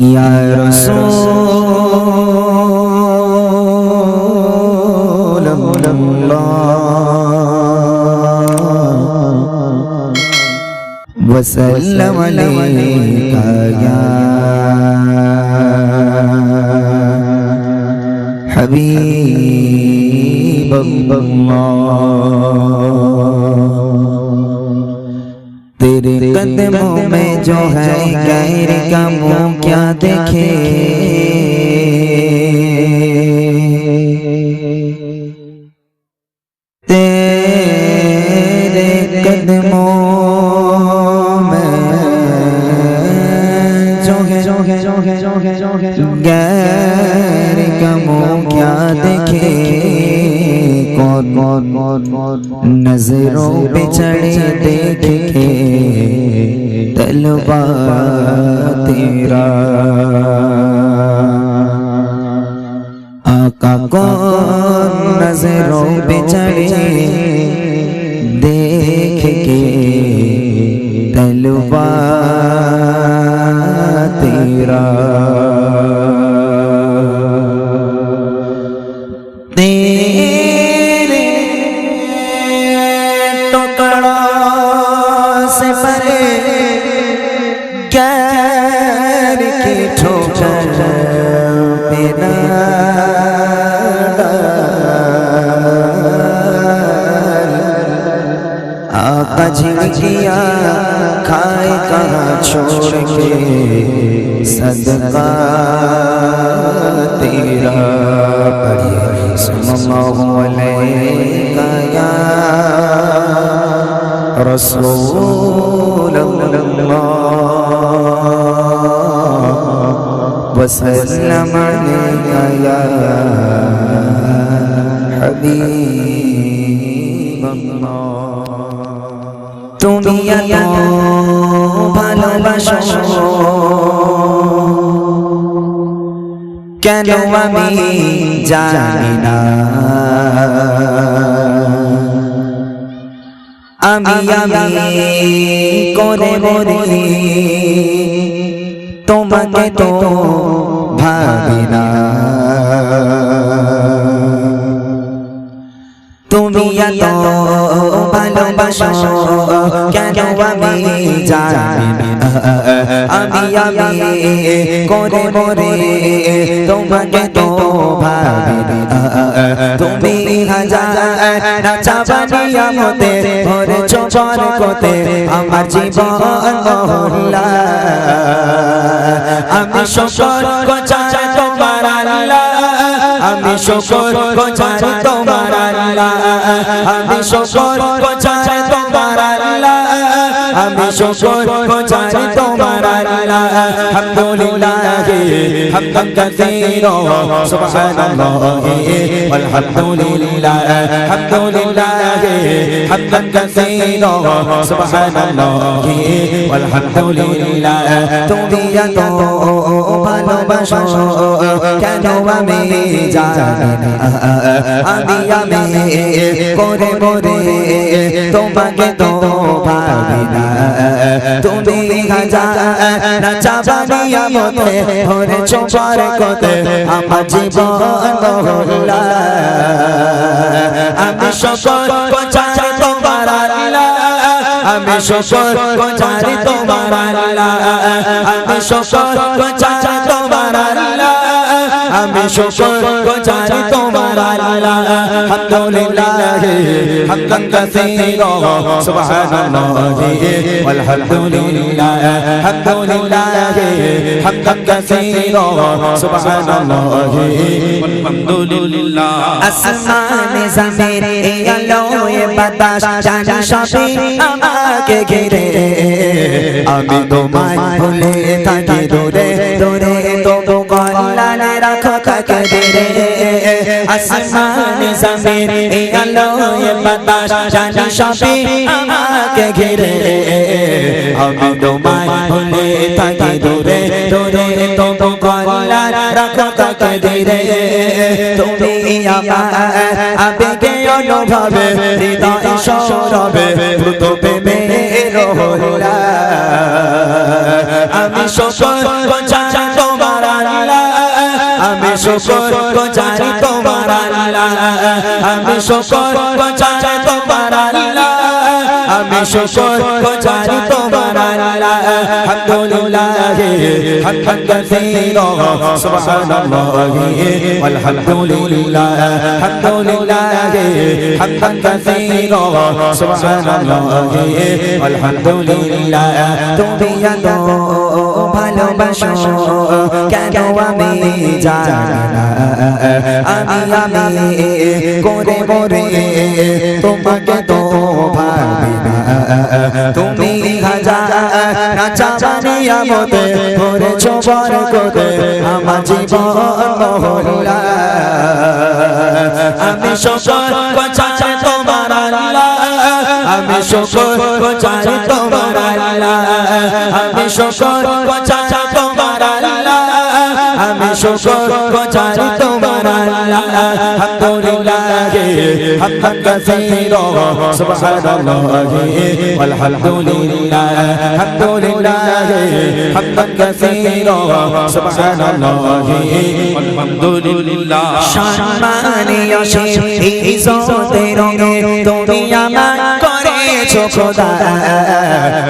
يا رسول الله وسلم عليك يا حبيب الله जो है गैर का मुँह क्या देखे तेरे कदमों में जो है जो है जो है जो है जो है गैर का मुँह क्या देखे कौन कौन कौन कौन नजरों पे चढ़े देख के तलवा तेरा आका कौन नजरों पे चढ़े आका झिझकिया खाए कहाँ छोड़ के सदका तेरा पढ़िए सल्लल्लाहु अलैका या रसूलल्लाह वसल्लम তুমি ভালোবাসো। কেন আমি জানি না। আমি আমি করে মরি। তোমাকে তো ভাবি না। তুমি এত ভালোবাসো কেন আমি জানি আমি আমি করে মরে তোমাকে তো ভাবি তুমি হাজার চাবানিয়া মতে ভরে চোপর কোতে আমার জীবন মহল্লা আমি শকর গোচার তোমার আল্লাহ। আমি শকর গোচার তোমার আমি শকর গোচার তোমার আল্লাহ। আমি শকর গোচার তোমার আল্লাহ। আলহামদুলিল্লাহ। হামদান কাসীরা সুবহানাল্লাহ, আলহামদুলিল্লাহ আলহামদুলিল্লাহ হামদান কাসীরা সুবহানাল্লাহ, আলহামদুলিল্লাহ, তুমি এত ভালোবাসো, কেন আমি জানি আমি আমি করে মরে তোমাকে তো ভাবি না তুমি হাজার চাবানিয়া মতে ভরে চোপার কতে আমার জীবন হল্লা আমি সকল কোচার তোমার আল্লাহ। আমি সকল কোচার তোমার আল্লাহ। আমি সকল কোচার তোমার আমি শুকর গোজারি তোমার আল্লাহ আলহামদুলিল্লাহ হামদান কাসীরা সুবহানাল্লাহ, আলহামদুলিল্লাহ আলহামদুলিল্লাহ হামদান কাসীরা সুবহানাল্লাহ, আলহামদুলিল্লাহ। আসমানে জামিনে এই আলোয় বাতাস, জানি সবই আমাকে ঘিরে। আমি তোমায় ভুলে থাকি দূরে। দিরে আসমান, জমিন, এই আলো বাতাস, জানি সবই আমাকে ঘিরে। আমি তোমায় ভুলে থাকি দূরে দূরে তবু কল্যাণ রাখো তাকে দিরে তুমি আমার আবেগে অনুভবে, হৃদয় সৌরভে, দ্রুত প্রেমের শুকর গুজারি তোমার আল্লাহ। আমি শুকর গুজারি তোমার আল্লাহ। আমি শুকর গুজারি তোমার আল্লাহ। আলহামদুলিল্লাহ হামদান কাসীরা সুবহানাল্লাহ, আলহামদুলিল্লাহ। আলহামদুলিল্লাহ হামদান কাসীরা সুবহানাল্লাহ, আলহামদুলিল্লাহ। তুমি এত ভালোবাসো কেন আমি জানি না? আমি আমি করে মরে তোমাকে তো ভাবি না। তুমি হাজার নাচা জানিয়া মতে করেছ বর কোতে আমার জীবন মহল্লা। আমি শকর বাঁচাই তোমার আল্লাহ। আমি শকর বাঁচাই তোমার আল্লাহ। আমি শকর বাঁচাই তোমার আল্লাহ। আমি শকর বাঁচাই তোমার আল্লাহ। আলহামদুলিল্লাহ হামদান কাসীরা, সুবহানাল্লাহ, আলহামদুলিল্লাহ। আলহামদুলিল্লাহ হামদান কাসীরা, সুবহানাল্লাহ, আলহামদুলিল্লাহ। সম্মানীয় ইজ্জতের রঙে তুমি আমার করেছ খোদা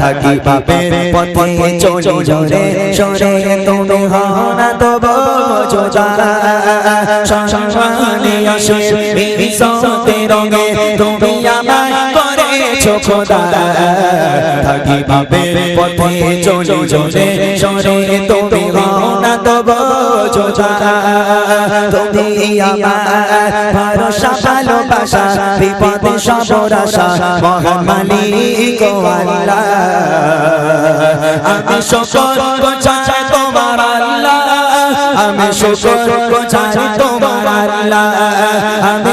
থাকি পাপের পথে চলে জোরে সরে তুমি হও না তো বোঝা সম্মানীয় ইজ্জতের রঙে তুমি আমার করেছ খোদা চলে জোরে সরে তুমি হও না বোঝা তুমি আমার ভরসা ভালোবাসা বিপদে সবরাসা মহান মালিক আল্লাহ। আমি আমি আমি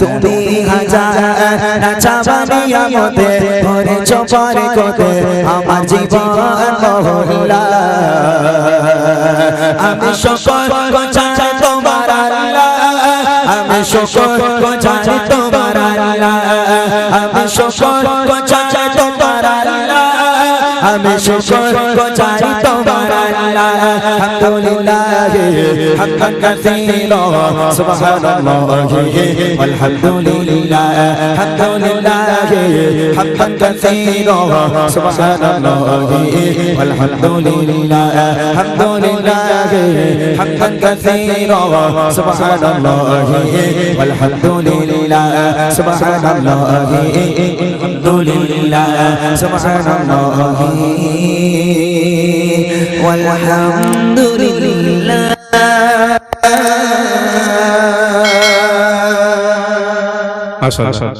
তুমি হাজার নাচা মতে ভরে চপারে কোতে আমার জীবন মহল্লা আমি সকল গোছাই তোমার আমি সকল গোছাই তোমার আমি সকল আল্লাহ আমি সকল গোছাই তোমার আল্লাহ। আলহামদুলিল্লাহ আলহামদুলিল্লাহ হামদান কাসীরা সুবহানাল্লাহ আলহামদুলিল্লাহ আলহামদুলিল্লাহ হামদান কাসীরা সুবহানাল্লাহ আলহামদুলিল্লাহ সুবহানাল্লাহ আলহামদুলিল্লাহ সুবহানাল্লাহ والحمد لله মাশাআল্লাহ